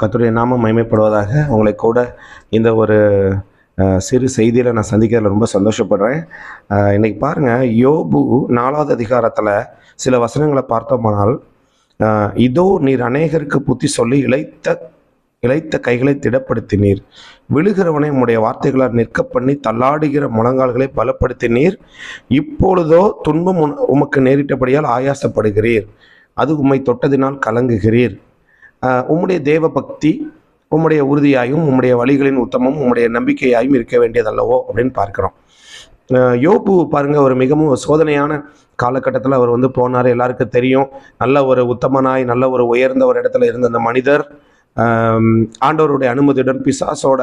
கத்துடைய நாமம் மகிமைப்படுவதாக உங்களை கூட இந்த ஒரு சிறு செய்தியில் நான் சந்திக்கிறதுல ரொம்ப சந்தோஷப்படுறேன். இன்றைக்கி இன்னைக்கு பாருங்கள் யோபு நாலாவது அதிகாரத்தில் சில வசனங்களை பார்த்தோமானால் இதோ நீர் அநேகருக்கு புத்தி சொல்லி இழைத்த இழைத்த கைகளை திடப்படுத்தினீர். விழுகிறவனை உம்முடைய வார்த்தைகளால் நிற்க பண்ணி தள்ளாடுகிற முழங்கால்களை பலப்படுத்தினீர். இப்பொழுதோ துன்பம் உமக்கு நேரிட்டபடியால் ஆயாசப்படுகிறீர். அது உம்மை தொட்டதினால் கலங்குகிறீர். உம்முடைய தேவ பக்தி உம்முடைய உறுதியாயும் உம்முடைய வழிகளின் உத்தமும் உம்முடைய நம்பிக்கையாயும் இருக்க வேண்டியதல்லவோ அப்படின்னு பார்க்கிறோம். யோபு பாருங்க ஒரு மிகவும் சோதனையான காலகட்டத்தில் அவர் வந்து போனார். எல்லாருக்கும் தெரியும் நல்ல ஒரு உத்தமனாய் நல்ல ஒரு உயர்ந்த ஒரு இடத்துல இருந்த அந்த மனிதர் ஆண்டவருடைய அனுமதியுடன் பிசாசோட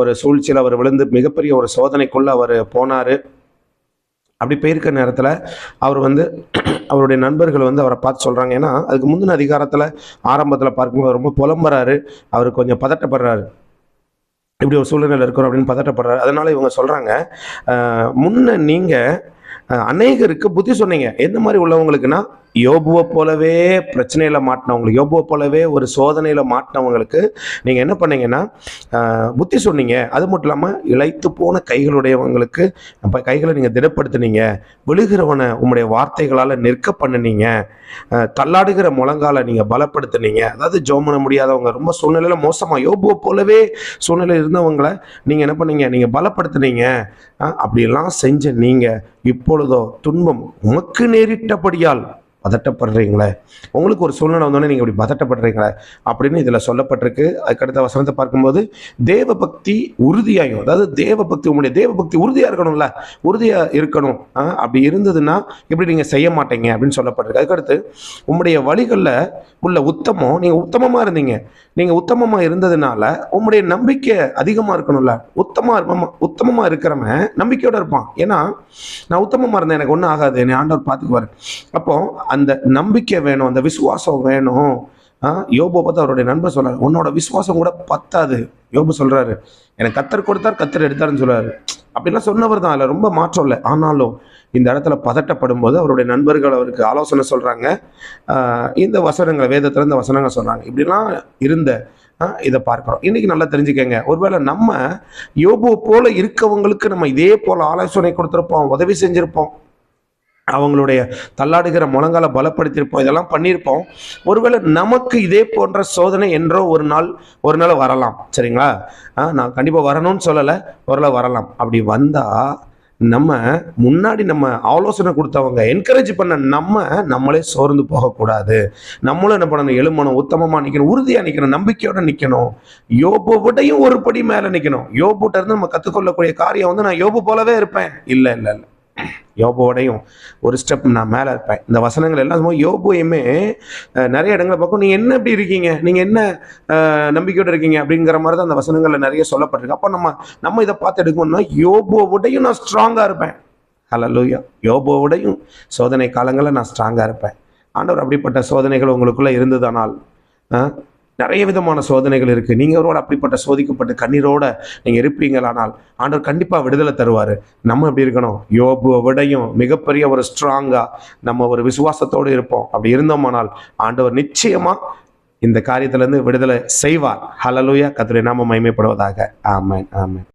ஒரு சூழ்ச்சியில் அவர் விழுந்து மிகப்பெரிய ஒரு சோதனைக்குள்ளே அவர் போனார். அப்படி போயிருக்க நேரத்தில் அவர் வந்து அவருடைய நண்பர்கள் வந்து அவரை பார்த்து சொல்கிறாங்க ஏன்னா அதுக்கு முந்தின அதிகாரத்தில் ஆரம்பத்தில் பார்க்கும்போது ரொம்ப புலம்புறாரு. அவர் கொஞ்சம் பதட்டப்படுறாரு. இப்படி ஒரு சூழ்நிலை இருக்கிறோம் அப்படின்னு பதட்டப்படுறாரு. அதனால இவங்க சொல்கிறாங்க முன்ன நீங்கள் அநேகருக்கு புத்தி சொன்னீங்க. எந்த மாதிரி உள்ளவங்களுக்குன்னா யோபுவை போலவே பிரச்சனையில் மாட்டினவங்களுக்கு யோபுவை போலவே ஒரு சோதனையில் மாட்டினவங்களுக்கு நீங்கள் என்ன பண்ணீங்கன்னா புத்தி சொன்னீங்க. அது மட்டும் இல்லாமல் இழைத்து போன கைகளுடையவங்களுக்கு அப்போ கைகளை நீங்கள் திடப்படுத்துனீங்க. விழுகிறவனை உங்களுடைய வார்த்தைகளால் நிற்க பண்ணுனீங்க. தள்ளாடுகிற முழங்கால நீங்கள் பலப்படுத்துனீங்க. அதாவது ஜோம் பண்ண முடியாதவங்க ரொம்ப சூழ்நிலையில் மோசமாக யோபுவை போலவே சூழ்நிலை இருந்தவங்களை நீங்கள் என்ன பண்ணீங்க? நீங்கள் பலப்படுத்துனீங்க. அப்படிலாம் செஞ்ச நீங்கள் இப்பொழுதோ துன்பம் உமக்கு நேரிட்டபடியால் பதட்டப்படுறீங்களே? உங்களுக்கு ஒரு சூழ்நிலை வந்தோடனே நீங்கள் இப்படி பதட்டப்படுறீங்களே? அப்படின்னு இதில் சொல்லப்பட்டிருக்கு. அதுக்கடுத்த வசனத்தை பார்க்கும்போது தேவ பக்தி உறுதியாயும் அதாவது தேவ பக்தி உங்களுடைய தேவ பக்தி உறுதியாக இருக்கணும்ல? உறுதியாக இருக்கணும். ஆ, அப்படி இருந்ததுன்னா இப்படி நீங்கள் செய்ய மாட்டீங்க அப்படின்னு சொல்லப்பட்டிருக்கு. அதுக்கடுத்து உங்களுடைய வழிகளில் உள்ள உத்தமம் நீங்கள் உத்தமமாக இருந்தீங்க. நீங்கள் உத்தமமாக இருந்ததுனால உங்களுடைய நம்பிக்கை அதிகமாக இருக்கணும்ல? உத்தமாக இருப்பமா உத்தமமாக இருக்கிறவன் நம்பிக்கையோடு இருப்பான். ஏன்னா நான் உத்தமமாக இருந்தேன் எனக்கு ஒன்றும் ஆகாது. என்னை ஆண்டவர் பார்த்துக்குவார். அப்போ அந்த நம்பிக்கை வேணும் அந்த விசுவாசம் வேணும். யோபோ பார்த்து அவருடைய நண்பர் சொல்றாரு. உன்னோட விசுவாசம் கூட பத்தாது. யோபு சொல்றாரு எனக்கு கத்தர் கொடுத்தார் கத்தர் எடுத்தாருன்னு சொல்றாரு. அப்படிலாம் சொன்னவர் தான் அதில் ரொம்ப மாற்றம் இல்லை. ஆனாலும் இந்த இடத்துல பதட்டப்படும் போது அவருடைய நண்பர்கள் அவருக்கு ஆலோசனை சொல்றாங்க. இந்த வசனங்களை வேதத்துல இந்த வசனங்கள் சொல்றாங்க. இப்படிலாம் இருந்த இதை பார்க்கிறோம். இன்னைக்கு நல்லா தெரிஞ்சுக்கங்க. ஒருவேளை நம்ம யோபு போல இருக்கவங்களுக்கு நம்ம இதே போல ஆலோசனை கொடுத்துருப்போம் உதவி செஞ்சிருப்போம். அவங்களுடைய தள்ளாடுகிற முழங்கால பலப்படுத்தியிருப்போம் இதெல்லாம் பண்ணியிருப்போம். ஒருவேளை நமக்கு இதே போன்ற சோதனை என்றோ ஒரு நாள் ஒரு நாள் வரலாம். சரிங்களா? ஆ, நான் கண்டிப்பாக வரணும்னு சொல்லலை ஒரு நாள் வரலாம். அப்படி வந்தால் நம்ம முன்னாடி நம்ம ஆலோசனை கொடுத்தவங்க என்கரேஜ் பண்ண நம்ம நம்மளே சோர்ந்து போகக்கூடாது. நம்மளும் என்ன பண்ணணும்? எழுமணும் உத்தமமாக நிற்கணும் உறுதியாக நிற்கணும் நம்பிக்கையோட நிற்கணும் யோபோ விடையும் ஒரு படி மேலே நிற்கணும் யோபுட்ட இருந்து நம்ம கற்றுக்கொள்ளக்கூடிய காரியம் வந்து நான் யோபு போலவே இருப்பேன். இல்லை இல்லை இல்லை. யோபோடையும் ஒரு ஸ்டெப் நான் மேலே இருப்பேன். இந்த வசனங்கள் எல்லாம் யோபுவையுமே நிறைய இடங்களை பார்க்கும். நீங்கள் என்ன இப்படி இருக்கீங்க? நீங்கள் என்ன நம்பிக்கையோடு இருக்கீங்க? அப்படிங்கிற மாதிரி தான் அந்த வசனங்களில் நிறைய சொல்லப்பட்டிருக்கு. அப்போ நம்ம நம்ம இதை பார்த்து எடுக்கணும்னா யோபோவோடையும் நான் ஸ்ட்ராங்காக இருப்பேன். ஹலலூயா யோபோவோடையும் சோதனை காலங்களில் நான் ஸ்ட்ராங்காக இருப்பேன். ஆண்டவர் அப்படிப்பட்ட சோதனைகள் உங்களுக்குள்ளே இருந்ததானால் நிறைய விதமான சோதனைகள் இருக்குது நீங்கள் அவரோட அப்படிப்பட்ட சோதிக்கப்பட்ட கண்ணீரோட நீங்கள் இருப்பீங்களானால் ஆண்டவர் கண்டிப்பாக விடுதலை தருவார். நம்ம எப்படி இருக்கணும்? யோபுவை விடையும் மிகப்பெரிய ஒரு ஸ்ட்ராங்காக நம்ம ஒரு விசுவாசத்தோடு இருப்போம். அப்படி இருந்தோமானால் ஆண்டவர் நிச்சயமாக இந்த காரியத்திலேருந்து விடுதலை செய்வார். ஹலலூயா கர்த்தருடைய நாம மயமைப்படுவதாக ஆமன் ஆமன்